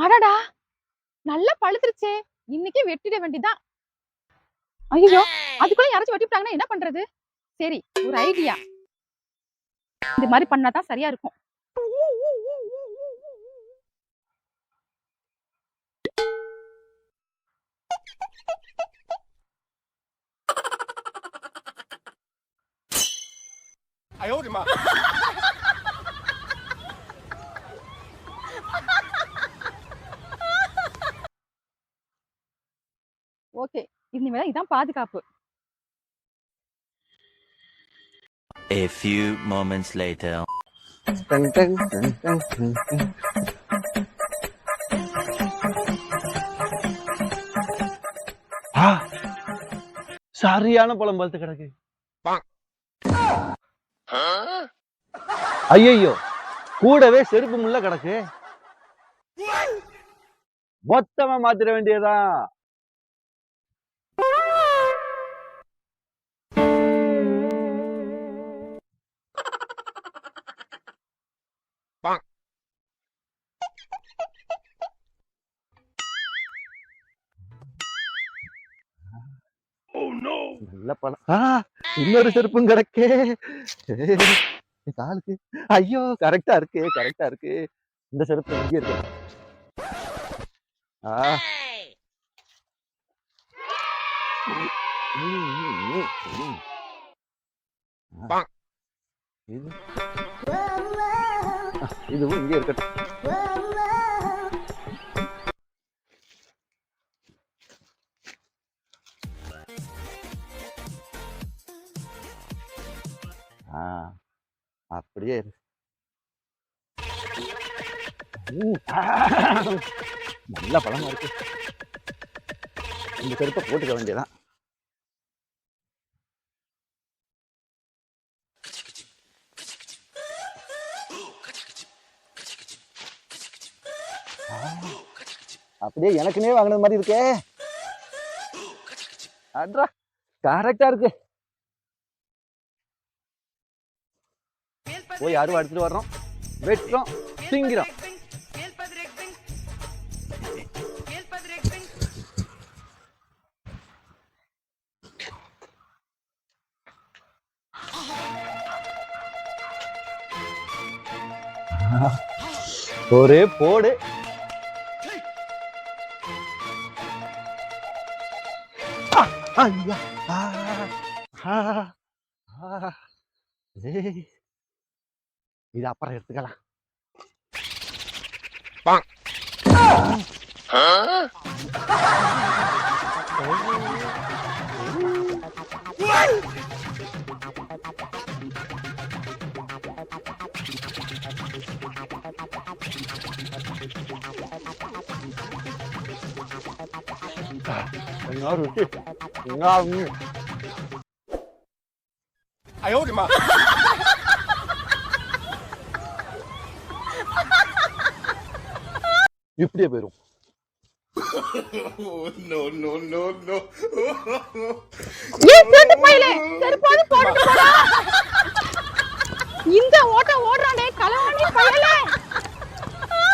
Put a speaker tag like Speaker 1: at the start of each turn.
Speaker 1: அடடா நல்லா பழுத்துருச்சே. இன்னைக்கு வெட்டிட வேண்டிதான். ஐயோ அதுக்குள்ள யாராச்சும் வெட்டிவிட்டாங்கன்னா என்ன பண்றது? சரி ஒரு ஐடியா. இந்த மாதிரி பண்ணாதான் சரியா இருக்கும். ஓகே. இனிமேல் இதான் பாதுகாப்பு.
Speaker 2: A few moments later.
Speaker 3: சரியான பழம் பழுத்து கிடக்கு. ஐயோ கூடவே செருப்பு முள்ள கிடக்கு. மொத்தமா மாத்திர வேண்டியதா நல்ல பழம் ஆ, இன்னொரு செருப்பும் கிடக்கே. காலுக்கு. ஐயோ கரெக்டா இருக்கு கரெக்டா இருக்கு. இந்த செருப்பு இங்கே இருக்கு. ஆ, இதுவும் இங்கே இருக்கட்டும். ஆ அப்படியே இரு. நல்ல பழமா இருக்கு. இந்த செருப்பை போட்டுக்க வேண்டியதான் அப்படியே எனக்குனே வாங்கினது மாதிரி இருக்கே. அட்ரா கரெக்டா இருக்கு. போய் அருவா எடுத்துட்டு வர்றோம். வெட்டுறோம். திங்கிறோம் ஒரே போடு. ஆ, ஐயா, ஆ, ஆ, ஆ. ஏய், tidak அப்புறம் எடுத்துக்கலாம்
Speaker 4: Ngaruh sih, ngaruh. Ayo.
Speaker 3: இப்படியே போயிரும்.
Speaker 4: No no no no！